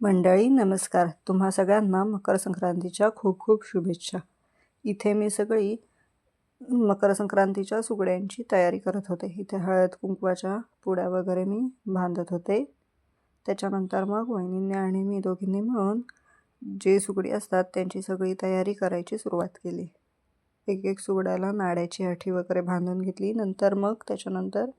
मंडळी नमस्कार. तुम्हा सगळ्यांना मकर संक्रांतीच्या खूप खूप शुभेच्छा. इथे मी सगळी मकर संक्रांतीच्या सुगड्यांची तयारी करत होते. इथे हळद कुंकवाच्या पुड्या वगैरे मी बांधत होते. त्याच्यानंतर मग वहिनींनी आणि मी दोघींनी मिळून जे सुगडी असतात त्यांची सगळी तयारी करायची सुरुवात केली. एक एक सुगड्याला नाड्याची हठी वगैरे बांधून घेतली. नंतर मग त्याच्यानंतर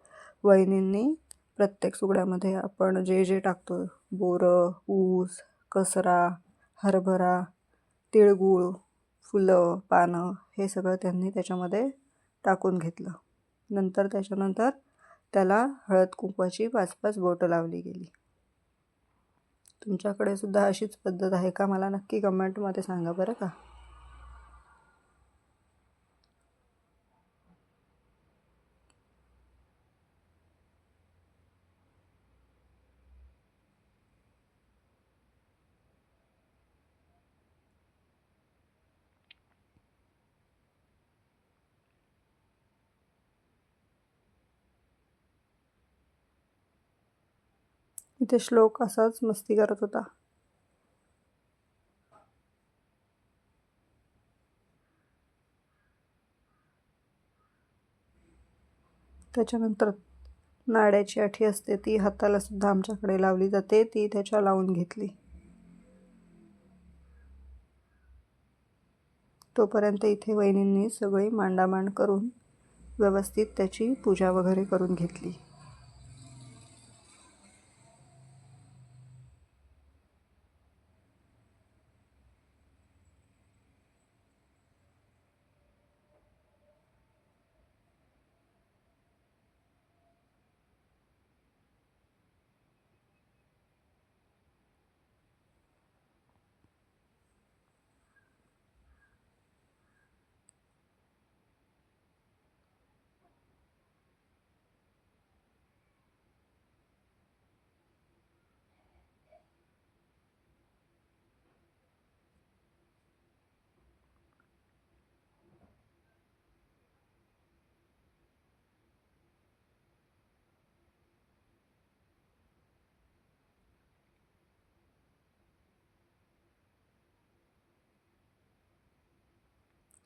वहिनींनी प्रत्येक सुगड्यामध्ये आपण जे जे टाकतो बोरं ऊस कसरा हरभरा तिळगूळ फुलं पानं हे सगळं त्यांनी त्याच्यामध्ये टाकून घेतलं. नंतर त्याच्यानंतर त्याला हळद कुंकवाची पाच पाच बोटं लावली गेली. तुमच्याकडे सुद्धा अशीच पद्धत आहे का? मला नक्की कमेंटमध्ये सांगा बरं का. इथे श्लोक असाच मस्ती करत होता. त्याच्यानंतर नाड्याची आठी असते ती हाताला सुद्धा आमच्याकडे लावली जाते ती त्याच्या लावून घेतली. तोपर्यंत इथे वहिनींनी सगळी मांडामांड करून व्यवस्थित त्याची पूजा वगैरे करून घेतली.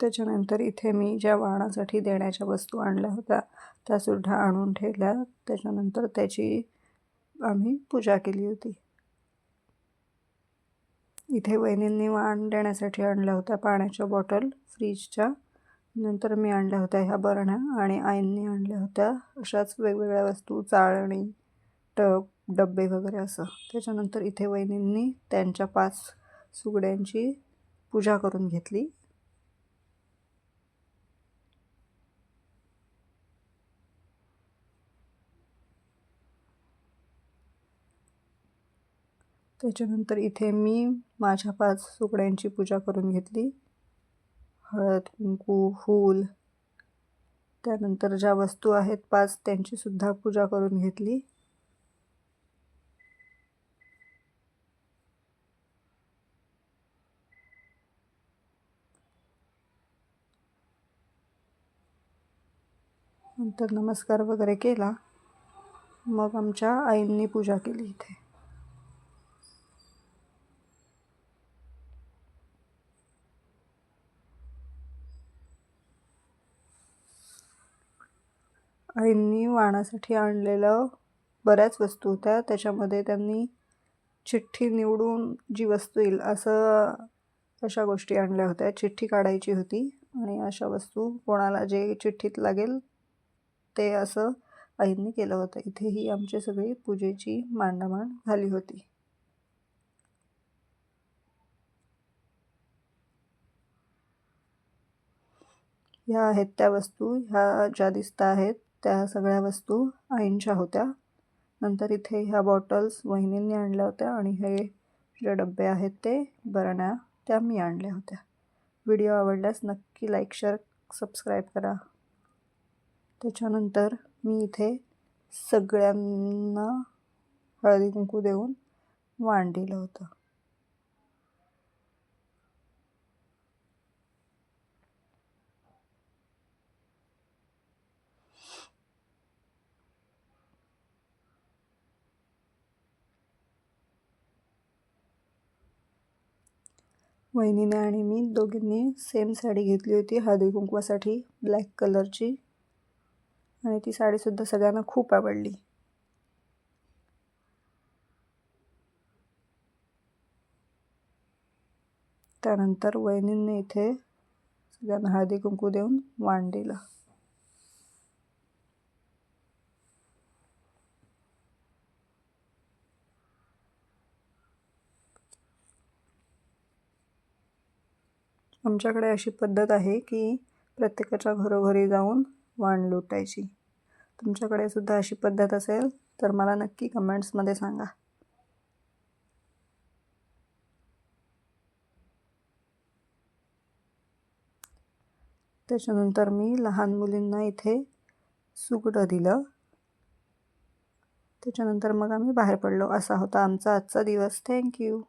त्याच्यानंतर इथे मी ज्या वाणासाठी देण्याच्या वस्तू आणल्या होत्या त्यासुद्धा आणून ठेवल्या. त्याच्यानंतर त्याची आम्ही पूजा केली होती. इथे वहिनींनी वाण देण्यासाठी आणल्या होत्या पाण्याच्या बॉटल फ्रीजच्या. नंतर मी आणल्या होत्या ह्या बरण्या आणि आईंनी आणल्या होत्या अशाच वेगवेगळ्या वस्तू चाळणी टब डब्बे वगैरे असं. त्याच्यानंतर इथे वहिनींनी त्यांच्या पाच सुगड्यांची पूजा करून घेतली. त्याच्यानंतर इथे मी माझ्या पाच सुकड्यांची पूजा करून घेतली. हळद कुंकू फूल. त्यानंतर ज्या वस्तू आहेत पाच त्यांचीसुद्धा पूजा करून घेतली. नंतर नमस्कार वगैरे केला. मग आमच्या आईंनी पूजा केली इथे. आईंनी वाणासाठी आणलेलं बऱ्याच वस्तू होत्या. त्याच्यामध्ये त्यांनी चिठ्ठी निवडून जी वस्तू येईल असं अशा गोष्टी आणल्या होत्या. चिठ्ठी काढायची होती आणि अशा वस्तू कोणाला जे चिठ्ठीत लागेल ते असं आईंनी केलं होतं. इथेही आमची सगळी पूजेची मांडामांड झाली होती. ह्या आहेत त्या वस्तू. ह्या ज्या दिसत आहेत त्या सगळ्या वस्तू आईंच्या होत्या. नंतर इथे ह्या बॉटल्स वहिनींनी आणल्या होत्या आणि हे जे डबे आहेत ते बरण्या त्या मी आणल्या होत्या. व्हिडिओ आवडल्यास नक्की लाईक शेअर सबस्क्राईब करा. त्याच्यानंतर मी इथे सगळ्यांना हळदी कुंकू देऊन वाण दिलं होतं. वहिनीने आणि मी दोघींनी सेम साडी घेतली होती हळदी कुंकवासाठी ब्लॅक कलरची. आणि ती साडीसुद्धा सगळ्यांना खूप आवडली. त्यानंतर वहिनींनी इथे सगळ्यांना हळदी कुंकू देऊन वाण दिलं आमच्याकडे अशी पद्धत आहे की प्रत्येकाच्या घरोघरी जाऊन वाण लुटायची. तुमच्याकडे सुद्धा अशी पद्धत असेल तर मला नक्की कमेंट्समध्ये सांगा. त्याच्यानंतर मी लहान मुलींना इथे सुगडं दिलं. त्याच्यानंतर मग आम्ही बाहेर पडलो. असा होता आमचा आजचा दिवस. थँक्यू